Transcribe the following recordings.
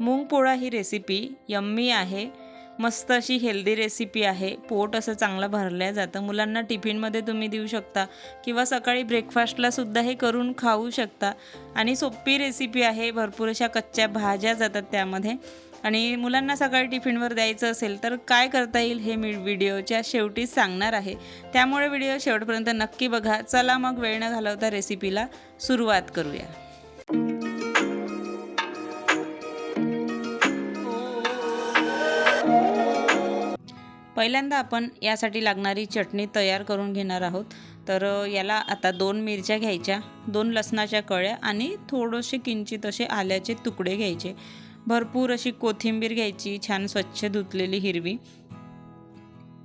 मूंगपोळा ही recipe yummy आहे. मस्त अशी हेल्दी रेसिपी आहे. पोट असं चांगलं भरलं जातं. मुलांना टिफिनमध्ये तुम्ही देऊ शकता. किंवा सकाळी ब्रेकफास्टलासुद्धा हे करून खाऊ शकता. आणि सोपी रेसिपी आहे. भरपूर अशा कच्च्या भाज्या जातात त्यामध्ये. आणि मुलांना सकाळी टिफिनवर द्यायचं असेल तर काय करता येईल हे मी व्हिडिओच्या शेवटी सांगणार आहे. त्यामुळे व्हिडिओ शेवटपर्यंत नक्की बघा. चला मग वेळ न घालवता रेसिपीला सुरुवात करूया. पहिल्यांदा आपण यासाठी लागणारी चटणी तयार करून घेणार आहोत. तर याला आता दोन मिरच्या घ्यायच्या दोन लसणाच्या कळ्या आणि थोडेसे किंचित असे आल्याचे तुकडे घ्यायचे. भरपूर अशी कोथिंबीर घ्यायची छान स्वच्छ धुतलेली हिरवी.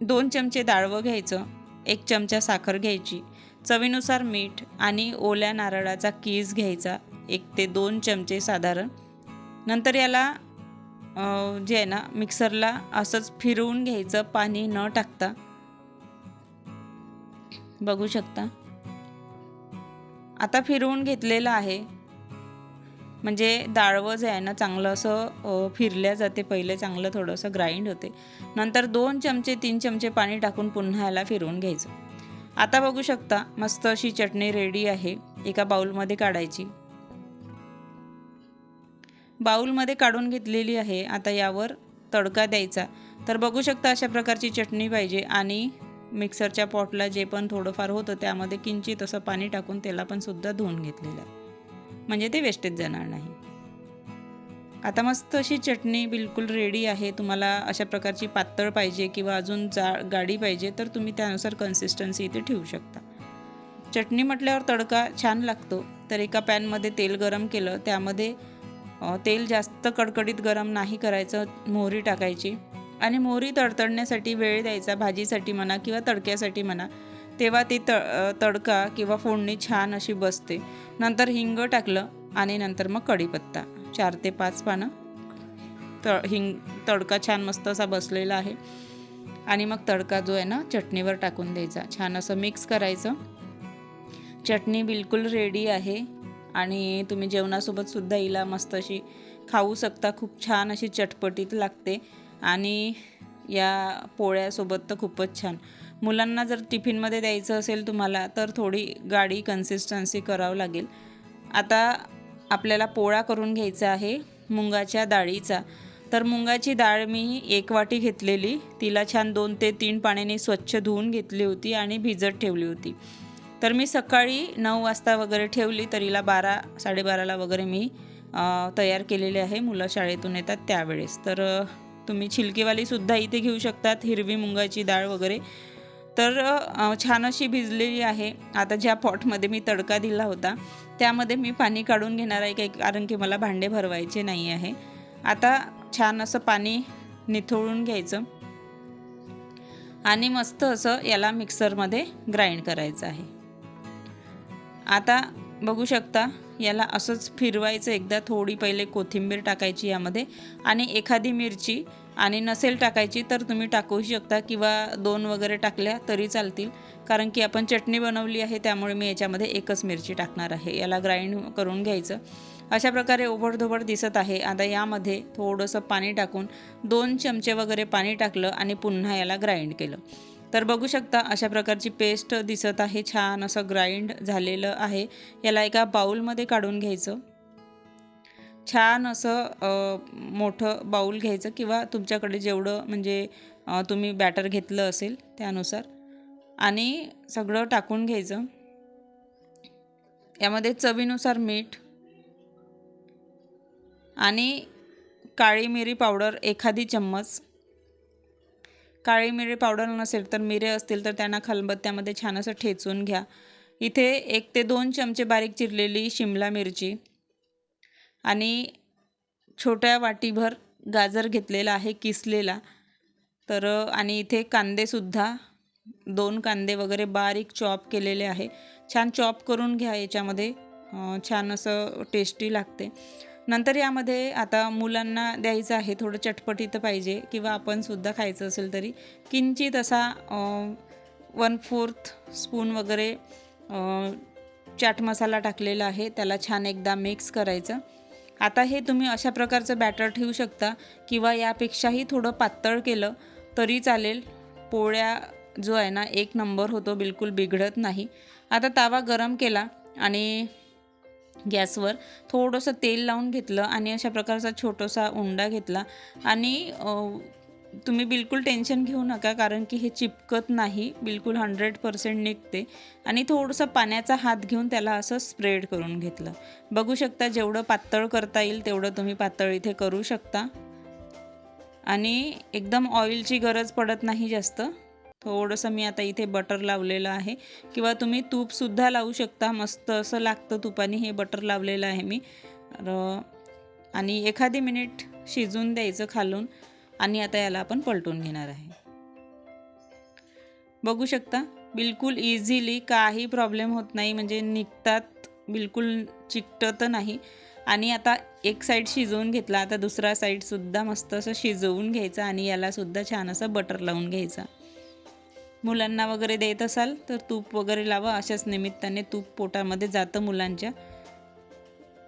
दोन चमचे डाळवं घ्यायचं एक चमचा साखर घ्यायची. चवीनुसार मीठ आणि ओल्या नारळाचा कीस घ्यायचा एक ते दोन चमचे साधारण. नंतर याला जे आहे ना मिक्सरला असंच फिरवून घ्यायचं पाणी न टाकता. बघू शकता. आता फिरवून घेतलेलं आहे. म्हणजे डाळवं जे आहे ना चांगलं असं फिरल्या जाते. पहिले चांगलं थोडंसं ग्राइंड होते. नंतर दोन चमचे तीन चमचे पाणी टाकून पुन्हा याला फिरवून घ्यायचं. आता बघू शकता मस्त अशी चटणी रेडी आहे एका बाऊलमध्ये काढायची. बाउलमध्ये काढून घेतलेली आहे. आता यावर तडका द्यायचा. तर बघू शकता अशा प्रकारची चटणी पाहिजे आणि मिक्सरच्या पॉटला जे पण थोडंफार होतं त्यामध्ये किंचित असं पाणी टाकून त्याला पण सुद्धा धुवून घेतलेलं. आहे म्हणजे ते वेस्टेज जाणार नाही. आता मस्त अशी चटणी बिलकुल रेडी आहे. तुम्हाला अशा प्रकारची पातळ पाहिजे किंवा अजून जा गाडी पाहिजे तर तुम्ही त्यानुसार कन्सिस्टन्सी इथे ठेवू शकता. चटणी म्हटल्यावर तडका छान लागतो. तर एका पॅनमध्ये तेल गरम केलं त्यामध्ये तेल जास्त कडकडीत गरम नाही करायचं मोहरी टाकायची. आणि मोहरी तडतडण्यासाठी वेळ द्यायचा भाजीसाठी म्हणा किंवा तडक्यासाठी म्हणा. तेव्हा ती त तडका किंवा फोडणी छान अशी बसते. नंतर हिंग टाकलं आणि नंतर मग कढीपत्ता. चार ते पाच पानं. त हिंग तडका छान मस्त असा बसलेला आहे. आणि मग तडका जो आहे ना चटणीवर टाकून द्यायचा. छान असं मिक्स करायचं. चटणी बिलकुल रेडी आहे. आणि तुम्ही जेवणासोबत सुद्धा हिला मस्त अशी खाऊ शकता. खूप छान अशी चटपटीत लागते. आणि या पोळ्यासोबत तर खूपच छान. मुलांना जर टिफिनमध्ये द्यायचं असेल तुम्हाला तर थोडी गाडी कन्सिस्टन्सी करावं लागेल. आता आपल्याला पोळा करून घ्यायचा आहे मुंगाच्या डाळीचा. तर मुंगाची डाळ मी एक वाटी घेतलेली. तिला छान दोन ते तीन पाण्याने स्वच्छ धुवून घेतली होती आणि भिजत ठेवली होती. तर मी सकाळी नऊ वाजता वगैरे ठेवली तर हिला बारा साडेबाराला वगैरे मी तयार केलेले आहे. मुलं शाळेतून येतात त्यावेळेस. तर तुम्ही छिलकेवालीसुद्धा इथे घेऊ शकतात हिरवी मुंगाची डाळ वगैरे. तर छान अशी भिजलेली आहे. आता ज्या पॉटमध्ये मी तडका दिला होता त्यामध्ये मी पाणी काढून घेणार आहे. काही कारण की मला भांडे भरवायचे नाही आहे. आता छान असं पाणी निथळून घ्यायचं. आणि मस्त असं याला मिक्सरमध्ये ग्राइंड करायचं आहे. आता बघू शकता याला असंच फिरवायचं एकदा. थोडी पहिले कोथिंबीर टाकायची यामध्ये आणि एखादी मिरची आणि नसेल टाकायची तर तुम्ही टाकू शकता किंवा दोन वगैरे टाकल्या तरी चालतील. कारण की आपण चटणी बनवली आहे त्यामुळे मी याच्यामध्ये एकच मिरची टाकणार आहे. याला ग्राइंड करून घ्यायचं. अशा प्रकारे ओबडधोबड दिसत आहे. आता यामध्ये थोडंसं पाणी टाकून दोन चमचे वगैरे पाणी टाकलं आणि पुन्हा याला ग्राइंड केलं. तर बघू शकता अशा प्रकारची पेस्ट दिसत आहे छान असं ग्राइंड झालेलं आहे. याला एका बाऊलमध्ये काढून घ्यायचं. छान असं मोठं बाऊल घ्यायचं किंवा तुमच्याकडे जेवढं म्हणजे तुम्ही बॅटर घेतलं असेल त्यानुसार. आणि सगळं टाकून घ्यायचं. यामध्ये चवीनुसार मीठ आणि काळी मिरी पावडर एखादी चम्मच. काळी मिरी पावडर नसेल तर मिरे असतील तर त्यांना खलबत्त्यामध्ये छान असं ठेचून घ्या. इथे एक ते दोन चमचे बारीक चिरलेली शिमला मिरची आणि छोट्या वाटीभर गाजर घेतलेला आहे किसलेला. तर आणि इथे कांदेसुद्धा दोन कांदे वगैरे बारीक चॉप केलेले आहे. छान चॉप करून घ्या याच्यामध्ये छान असं टेस्टी लागते. नंतर यामध्ये आता मुलांना द्यायचं आहे थोडं चटपटीत पाहिजे किंवा आपण सुद्धा खायचं असेल तरी. किंचित असा वन फोर्थ स्पून वगैरे चाट मसाला टाकलेला आहे त्याला छान एकदा मिक्स करायचं. आता हे तुम्ही अशा प्रकारचं बॅटर ठेवू शकता किंवा यापेक्षाही थोडं पातळ केलं तरी चालेल. पोळ्या जो आहे ना एक नंबर होतो बिलकुल बिघडत नाही. आता तावा गरम केला आणि गॅसवर थोडंसं तेल लावून घेतलं आणि अशा प्रकारचा छोटासा उंडा घेतला. आणि तुम्ही बिलकुल टेन्शन घेऊ नका कारण की हे चिपकत नाही बिलकुल हंड्रेड पर्सेंट निघते. आणि थोडंसं पाण्याचा हात घेऊन त्याला असं स्प्रेड करून घेतलं. बघू शकता जेवढं पातळ करता येईल तेवढं तुम्ही पातळ इथे करू शकता. आणि एकदम ऑइलची गरज पडत नाही जास्त. थोडंसं मी आता इथे बटर लावलेलं आहे. किंवा तुम्ही तूपसुद्धा लावू शकता. मस्त असं लागतं तुपाने हे बटर लावलेलं आहे मी. आणि एखादी मिनिट शिजून द्यायचं खालून. आणि आता याला आपण पलटून घेणार आहे. बघू शकता बिलकुल इझिली काही प्रॉब्लेम होत नाही. म्हणजे निघतात बिलकुल चिकटत नाही. आणि आता एक साईड शिजवून घेतला. आता दुसरा साईडसुद्धा मस्त असं शिजवून घ्यायचा. आणि यालासुद्धा छान असं बटर लावून घ्यायचा. मुलांना वगैरे देत असाल तर तूप वगैरे लावा. अशाच निमित्ताने तूप पोटामध्ये जातं मुलांच्या.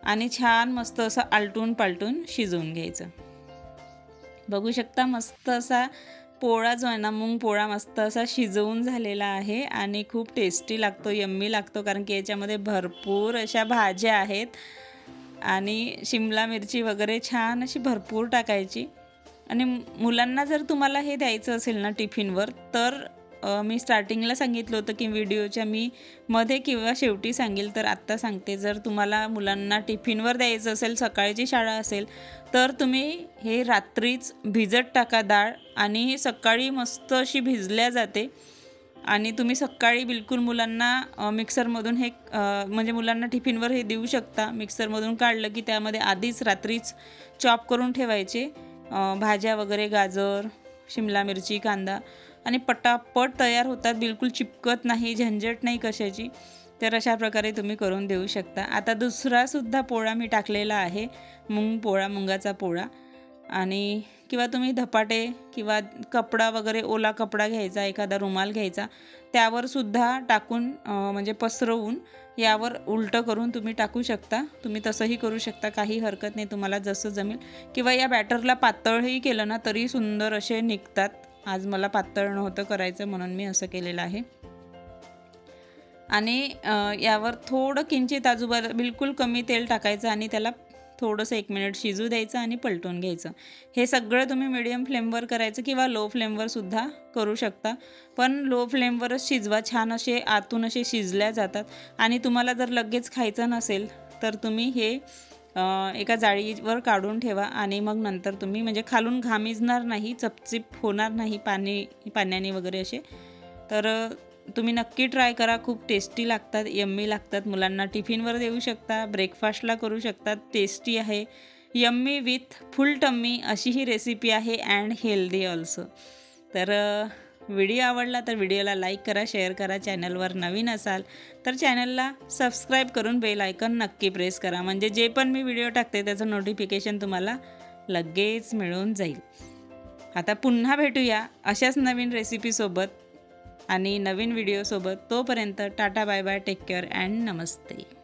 आणि छान मस्त असं आलटून पालटून शिजवून घ्यायचं. बघू शकता मस्त असा पोळा जो आहे ना मूग पोळा मस्त असा शिजवून झालेला आहे आणि खूप टेस्टी लागतो यम्मी लागतो कारण की याच्यामध्ये भरपूर अशा भाज्या आहेत. आणि शिमला मिरची वगैरे छान अशी भरपूर टाकायची. आणि मुलांना जर तुम्हाला हे द्यायचं असेल ना टिफिनवर तर मी स्टार्टिंगला सांगितलं होतं की व्हिडिओच्या मी मध्ये किंवा शेवटी सांगेल तर आत्ता सांगते. जर तुम्हाला मुलांना टिफिनवर द्यायचं असेल सकाळची शाळा असेल तर तुम्ही हे रात्रीच भिजत टाका डाळ आणि हे सकाळी मस्त अशी भिजल्या जाते. आणि तुम्ही सकाळी बिलकुल मुलांना मिक्सरमधून हे म्हणजे मुलांना टिफिनवर हे देऊ शकता. मिक्सरमधून काढलं की त्यामध्ये आधीच रात्रीच चॉप करून ठेवायचे भाज्या वगैरे गाजर शिमला मिरची कांदा आणि पटापट तयार होतात. बिलकुल चिपकत नाही झंझट नाही कशाची. तर अशा प्रकारे तुम्ही करून देऊ शकता. आता दुसरासुद्धा पोळा मी टाकलेला आहे. मुंग पोळा मुंगाचा पोळा. आणि किंवा तुम्ही धपाटे किंवा कपडा वगैरे ओला कपडा घ्यायचा एखादा रुमाल घ्यायचा त्यावरसुद्धा टाकून म्हणजे पसरवून यावर उलटं करून तुम्ही टाकू शकता. तुम्ही तसंही करू शकता. काही हरकत नाही. तुम्हाला जसं जमेल. किंवा या बॅटरला पातळही केलं ना तरी सुंदर असे निघतात. आज मला पातळ नव्हतं करायचं म्हणून मी असं केलेलं आहे. आणि यावर थोडं किंचित आजूबाजू बिलकुल कमी तेल टाकायचं आणि त्याला थोडंसं एक मिनिट शिजू द्यायचं आणि पलटून घ्यायचं. हे सगळं तुम्ही मिडियम फ्लेमवर करायचं किंवा लो फ्लेमवर सुद्धा करू शकता. पण लो फ्लेमवरच शिजवा. छान असे आतून असे शिजल्या जातात. आणि तुम्हाला जर लगेच खायचं नसेल तर तुम्ही हे एका जाळीवर काढून ठेवा. आणि मग नंतर तुम्ही म्हणजे खालून घामिजणार नाही चपचिप होणार नाही पाणी पाण्याने वगैरे असे. तर तुम्ही नक्की ट्राय करा. खूप टेस्टी लागतात यम्मी लागतात. मुलांना टिफिनवर देऊ शकता ब्रेकफास्टला करू शकतात टेस्टी आहे. यम्मी विथ फुल टम्मी अशी ही रेसिपी आहे अँड हेल्दी ऑल्सो. तर व्हिडिओ आवडला तर व्हिडिओला लाईक करा शेअर करा. चॅनलवर नवीन असाल तर चॅनलला सबस्क्राईब करून बेल आयकन नक्की प्रेस करा. म्हणजे जे पण मी व्हिडिओ टाकते त्याचं नोटिफिकेशन तुम्हाला लगेच मिळून जाईल. आता पुन्हा भेटूया अशाच नवीन रेसिपीसोबत आणि नवीन व्हिडिओसोबत तोपर्यंत tata bye bye take care and Namaste.